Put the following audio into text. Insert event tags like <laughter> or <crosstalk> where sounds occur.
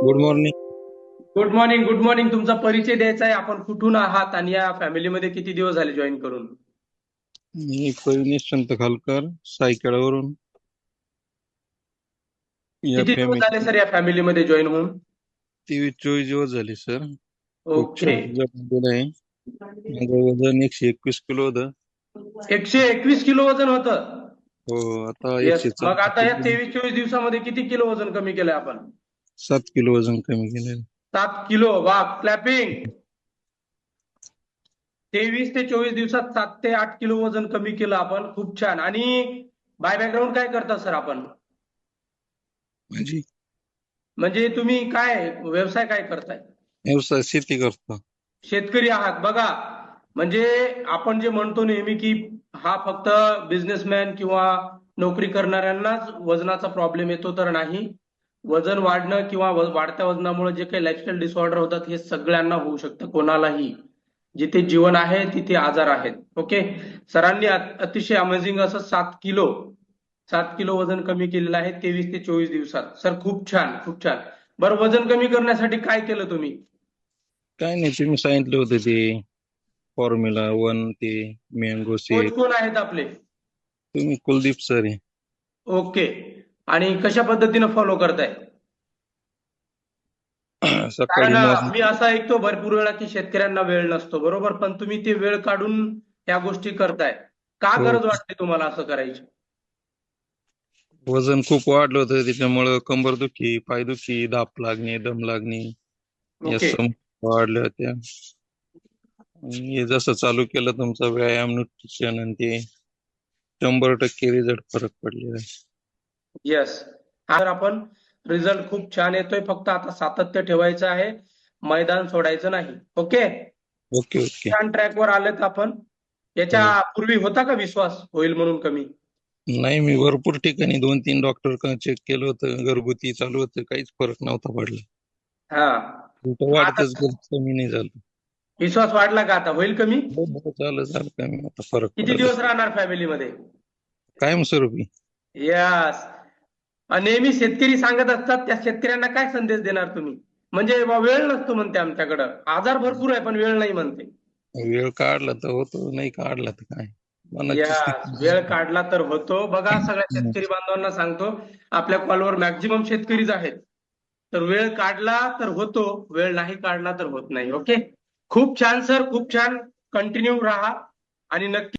Good morning good morning good morning तुमचा परिचय द्यायचा आहे. आपण कुठून आहात आणि या फॅमिलीमध्ये किती दिवस झाले जॉईन करून? मी संत खालकर सायखेड्यावरून या किती दिवस झाले सर या फॅमिलीमध्ये जॉईन होऊन? तेवीस चोवीस दिवस झाले सर ओके माझं वजन एकशे एकवीस किलो होतं. एकशे एकवीस किलो वजन होतं? हो आता मग आता या तेवीस चोवीस दिवसामध्ये किती किलो वजन कमी केलंय आपण? सात किलो वजन कमी केलेलं. सात किलो वा क्लॅपिंग तेवीस ते चोवीस दिवसात सात ते आठ किलो वजन कमी केलं आपण. खूप छान. आणि बाय बॅकग्राऊंड काय करता सर आपण? म्हणजे? म्हणजे तुम्ही काय व्यवसाय काय करताय? व्यवसाय शेती करतो. शेतकरी आहात. बघा म्हणजे आपण जे म्हणतो नेहमी की हा फक्त बिझनेसमॅन किंवा नोकरी करणाऱ्यांनाच वजनाचा प्रॉब्लेम येतो तर नाही. वजन वाढणं किंवा वाढत्या वजनामुळे जे काही लाईफस्टाईल डिसऑर्डर होतात हे सगळ्यांना होऊ शकतं कोणालाही. जिथे जीवन आहे तिथे आजार आहेत. ओके सरांनी अत- अतिशय अमेझिंग असं सात किलो सात किलो वजन कमी केलेलं आहे तेवीस ते चोवीस दिवसात. सर खूप छान खूप छान. बरं वजन कमी करण्यासाठी काय केलं तुम्ही? काय नाही तुम्ही सांगितलं होतं ते फॉर्म्युला वन ते मँगो कोण आहेत आपले? तुम्ही कुलदीप सर आहे. ओके आणि कशा पद्धतीनं फॉलो करताय? <clears throat> कारण मी असं ऐकतो भरपूर वेळा की शेतकऱ्यांना वेळ नसतो बरोबर? पण तुम्ही ते वेळ काढून या गोष्टी करताय. का हो. गरज वाटते तुम्हाला असं करायची? वजन खूप वाढलं होतं त्याच्यामुळं कंबरदुखी पायदुखी धाप लागणे दम लागणे वाढल्या होत्या. हे जसं चालू केलं तुमचा व्यायाम न्यूट्रिशन आणि ते शंभर टक्के रिझल्ट फरक पडलेला आहे. येस तर आपण रिझल्ट खूप छान येतोय. फक्त आता सातत्य ठेवायचं आहे. मैदान सोडायचं नाही. ओके ओके ओके छान ट्रॅकवर आलेत आपण. याच्या पूर्वी होता का विश्वास? होईल म्हणून कमी. नाही मी भरपूर ठिकाणी दोन तीन डॉक्टर चेक केलं होतं. घरगुती चालू होतं. काहीच फरक नव्हता पडला. हा. वाढतच कमी नाही झालं. विश्वास वाढला का आता? होईल कमी? हो, हो, झालं झालं कमी. आता फरक किती दिवस राहणार फॅमिलीमध्ये कायमस्वरूपी. यस नेहमी शेतकरी सांगत असतात त्या शेतकऱ्यांना काय संदेश देणार तुम्ही? म्हणजे वेळ नसतो म्हणते आमच्याकडं. आजार भरपूर आहे पण वेळ नाही म्हणते. वेळ काढला तर होतो नाही काढला तर काय? वेळ काढला तर होतो. बघा सगळ्या शेतकरी बांधवांना सांगतो आपल्या कॉलवर मॅक्झिमम शेतकरीच आहेत. तर वेळ काढला तर होतो वेळ नाही काढला तर होत नाही ओके? खूप छान सर खूप छान. कंटिन्यू राहा आणि नक्की